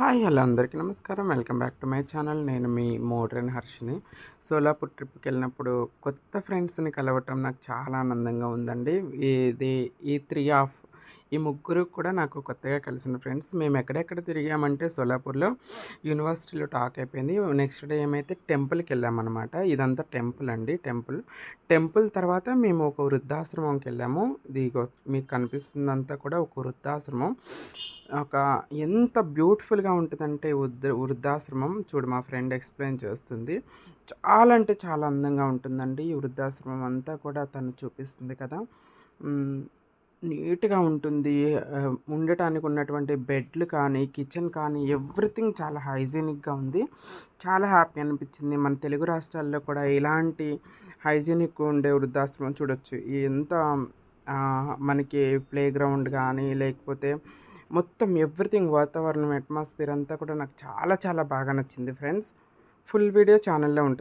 Hi hello అందరికీ నమస్కారం. Welcome back to my channel. నేను మీ మోడ్రన్ హర్షిని. సోలాపూర్ ట్రిప్కి వెళ్ళినప్పుడు కొత్త ఫ్రెండ్స్ని కలవటం నాకు చాలా ఆనందంగా ఉందండి. ఇది ఈ త్రీ ఆఫ్ ఈ ముగ్గురు కూడా నాకు కొత్తగా కలిసిన ఫ్రెండ్స్. మేము ఎక్కడెక్కడ తిరిగామంటే సోలాపూర్లో యూనివర్సిటీలో టాక్ అయిపోయింది. నెక్స్ట్ డే ఏమైతే టెంపుల్కి వెళ్ళామన్నమాట. ఇదంతా టెంపుల్ అండి. టెంపుల్. టెంపుల్ తర్వాత మేము ఒక వృద్ధాశ్రమంకి వెళ్ళాము. దీగో మీకు కనిపిస్తుందంతా కూడా ఒక వృద్ధాశ్రమం. ఒక ఎంత బ్యూటిఫుల్గా ఉంటుందంటే వృద్ధ వృద్ధాశ్రమం చూడు మా ఫ్రెండ్ ఎక్స్ప్లెయిన్ చేస్తుంది. చాలా అంటే చాలా అందంగా ఉంటుందండి ఈ వృద్ధాశ్రమం అంతా కూడా తను చూపిస్తుంది కదా. నీట్గా ఉంటుంది. ఉండటానికి ఉన్నటువంటి బెడ్లు కానీ కిచెన్ కానీ ఎవ్రీథింగ్ చాలా హైజీనిక్గా ఉంది. చాలా హ్యాపీ అనిపించింది. మన తెలుగు రాష్ట్రాల్లో కూడా ఇలాంటి హైజీనిక్ ఉండే వృద్ధాశ్రమం చూడొచ్చు. ఎంత మనకి ప్లే గ్రౌండ్ కానీ లేకపోతే మొత్తం ఎవ్రీథింగ్ వాతావరణం అట్మాస్ఫియర్ అంతా కూడా నాకు చాలా చాలా బాగా నచ్చింది ఫ్రెండ్స్. ఫుల్ వీడియో ఛానల్లో ఉంటుంది.